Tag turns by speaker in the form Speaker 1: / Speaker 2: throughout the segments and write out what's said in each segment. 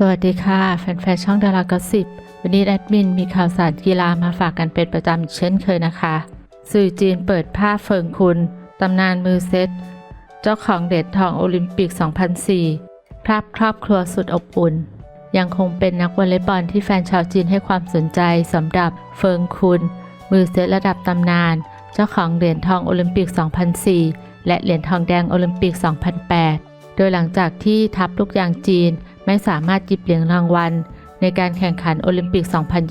Speaker 1: สวัสดีค่ะ แฟนๆ ช่องดารากสิบวันนี้แอดมินมีข่าวสารกีฬามาฝากกันเป็นประจำเช่นเคยนะคะ สื่อจีนเปิดภาพเฟิงคุณ ตำนานมือเซต เจ้าของเหรียญทองโอลิมปิก 2004 ภาพครอบครัวสุดอบอุ่น ยังคงเป็นนักวอลเลย์บอลที่แฟนชาวจีนให้ความสนใจสำหรับเฟิงคุณ มือเซตระดับตำนาน เจ้าของเหรียญทองโอลิมปิก 2004 และเหรียญทองแดงโอลิมปิก 2008 โดยหลังจากที่ทัพลูกยางจีน ไม่สามารถหยิบเหรียญรางวัล ในการแข่งขันโอลิมปิก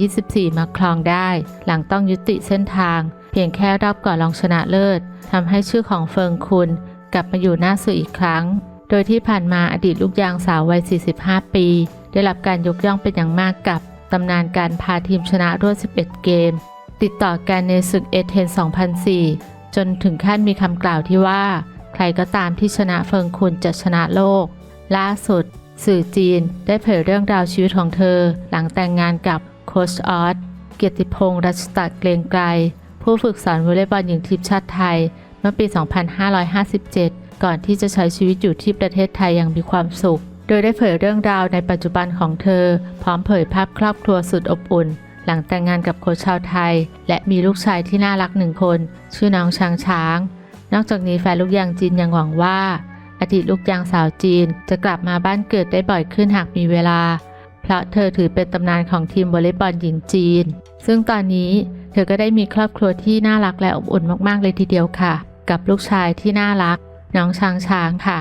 Speaker 1: 2024 มาครองได้ หลังต้องยุติเส้นทาง เพียงแค่รอบก่อนรองชนะเลิศทำให้ชื่อของเฟิงคุณ กลับมาอยู่หน้าสื่ออีกครั้ง โดยที่ผ่านมาอดีตลูกยางสาววัย 45 ปี ได้รับการยกย่องเป็นอย่างมากกับตำนานการพาทีมชนะรวด 11 เกม ติดต่อกันในศึกเอเธน2004 จนถึงขั้นมีคำกล่าวที่ว่า ใครก็ตามที่ชนะเฟิงคุณจะชนะโลก ล่าสุด สื่อจีนได้เผยเรื่องราวชีวิตของเธอ หลังแต่งงานกับโคชออสเกียรติพงษ์รัชตะเกรงไกรผู้ฝึกสอนวอลเลย์บอลหญิงทีมชาติไทย เมื่อปี 2557 ก่อนที่จะใช้ชีวิตอยู่ที่ประเทศไทยอย่างมีความสุข โดยได้เผยเรื่องราวในปัจจุบันของเธอ พร้อมเผยภาพครอบครัวสุดอบอุ่น หลังแต่งงานกับโคชชาวไทย และมีลูกชายที่น่ารักหนึ่งคน ชื่อน้องช้างช้าง นอกจากนี้แฟนลูกยางจีนยังหวังว่า ดีตลูกยางสาวจีน จะกลับมาบ้านเกิดได้บ่อยขึ้นหากมีเวลา เพราะเธอถือเป็นตำนานของทีมวอลเลย์บอลหญิงจีน ซึ่งตอนนี้เธอก็ได้มีครอบครัวที่น่ารักและอบอุ่นมากๆเลยทีเดียวค่ะ กับลูกชายที่น่ารัก น้องช้างช้างค่ะ